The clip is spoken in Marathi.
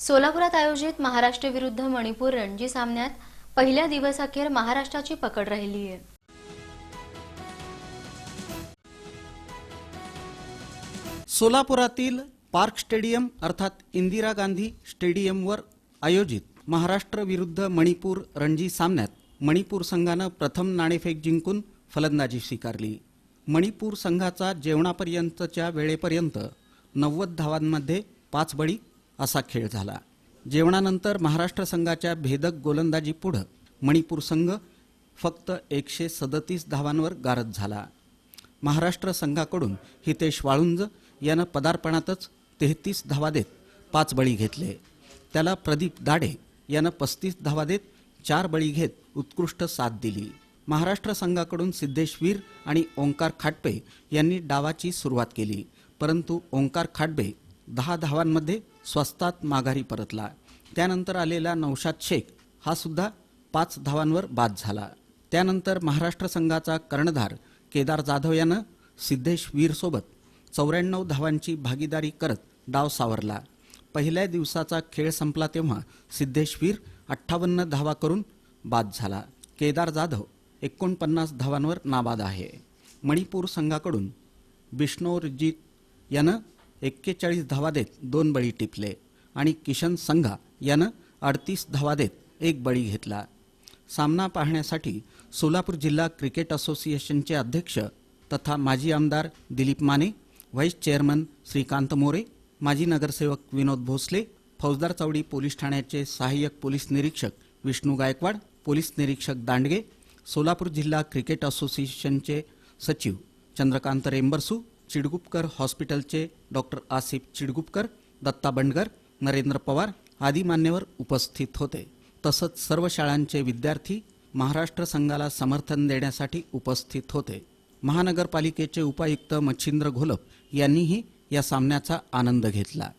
सोलापुरात आयोजित महाराष्ट्र विरुद्ध मणिपूर रणजी सामन्यात पहिल्या दिवसाखेर महाराष्ट्राची पकड राहिली आहे. सोलापुरातील पार्क स्टेडियम अर्थात इंदिरा गांधी स्टेडियमवर आयोजित महाराष्ट्र विरुद्ध मणिपूर रणजी सामन्यात मणिपूर संघानं प्रथम नाणेफेक जिंकून फलंदाजी स्वीकारली. मणिपूर संघाचा जेवणापर्यंतच्या वेळेपर्यंत नव्वद धावांमध्ये पाच बळी असा खेळ झाला. जेवणानंतर महाराष्ट्र संघाच्या भेदक गोलंदाजी पुढं मणिपूर संघ फक्त एकशे सदतीस धावांवर गारद झाला. महाराष्ट्र संघाकडून हितेश वाळुंज यानं पदार्पणातच तेहतीस धावा देत पाच बळी घेतले. त्याला प्रदीप दाडे यानं पस्तीस धावा देत चार बळी घेत उत्कृष्ट साथ दिली. महाराष्ट्र संघाकडून सिद्धेश वीर आणि ओंकार खाटपे यांनी डावाची सुरुवात केली परंतु ओंकार खाटबे दहा धावांमध्ये स्वस्तात माघारी परतला. त्यानंतर आलेला नौशाद शेख हा सुद्धा पाच धावांवर बाद झाला. त्यानंतर महाराष्ट्र संघाचा कर्णधार केदार जाधव यानं सिद्धेश वीरसोबत चौऱ्याण्णव धावांची भागीदारी करत डाव सावरला. पहिल्या दिवसाचा खेळ संपला तेव्हा सिद्धेश वीर अठ्ठावन्न धावा करून बाद झाला. केदार जाधव एकोणपन्नास धावांवर नाबाद आहे. मणिपूर संघाकडून बिष्णोरजीत यानं एक्केचाळीस धावा देत दोन बळी टिपले आणि किशन संघा यानं अडतीस धावा देत एक बळी घेतला. सामना पाहण्यासाठी सोलापूर जिल्हा क्रिकेट असोसिएशनचे अध्यक्ष तथा माजी आमदार दिलीप माने व्हाईस चेअरमन श्रीकांत मोरे माजी नगरसेवक विनोद भोसले फौजदार चौडी पोलीस ठाण्याचे सहाय्यक पोलीस निरीक्षक विष्णू गायकवाड पोलीस निरीक्षक दांडगे सोलापूर जिल्हा क्रिकेट असोसिएशनचे सचिव चंद्रकांत रेंबरसू चिडगुपकर हॉस्पिटलचे डॉक्टर आसिफ चिडगुपकर दत्ता बंडगर नरेंद्र पवार आदी मान्यवर उपस्थित होते. तसंच सर्व शाळांचे विद्यार्थी महाराष्ट्र संघाला समर्थन देण्यासाठी उपस्थित होते. महानगरपालिकेचे उपायुक्त मच्छिंद्र घोलप यांनीही या सामन्याचा आनंद घेतला.